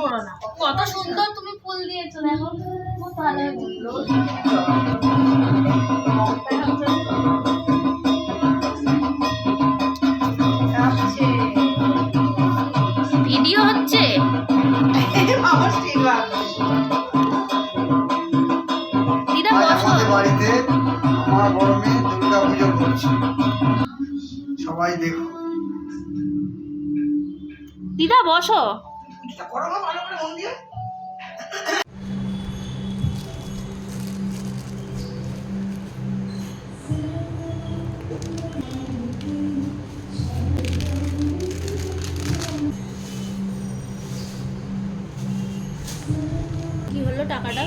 করো না? কত সুন্দর তুমি ফুল দিয়েছ দেখো। খুব ভালো ভিডিও হচ্ছে? দিদা বসো। বাড়িতে আমার বড় মেয়ে দুর্গা পুজো করছে। সবাই দেখো। দিদা বসো। কি হলো টাকাটা?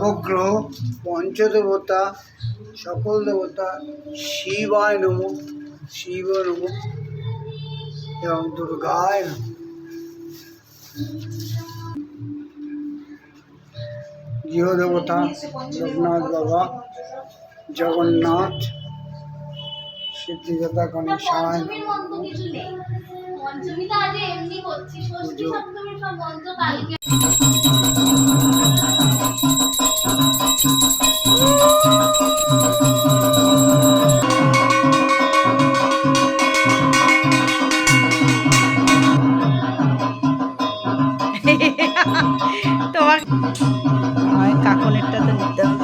নবগ্রহ, পঞ্চদেবতা, সকল দেবতা, শিবায় নম শিব নম এবং দুর্গায় নম গৃহদেবতা লোকনাথ বাবা, জগন্নাথ, সিদ্ধিদাতা, গণেশায় পঞ্চমীর মন্ত্র কিছু নেই পঞ্চমী তো আজ এমনি করছি, ষষ্ঠী পুজো। সপ্তমীর সব মন্ত্র কালকে তোমার আমার কাকনেরটা তো নিতে হবে।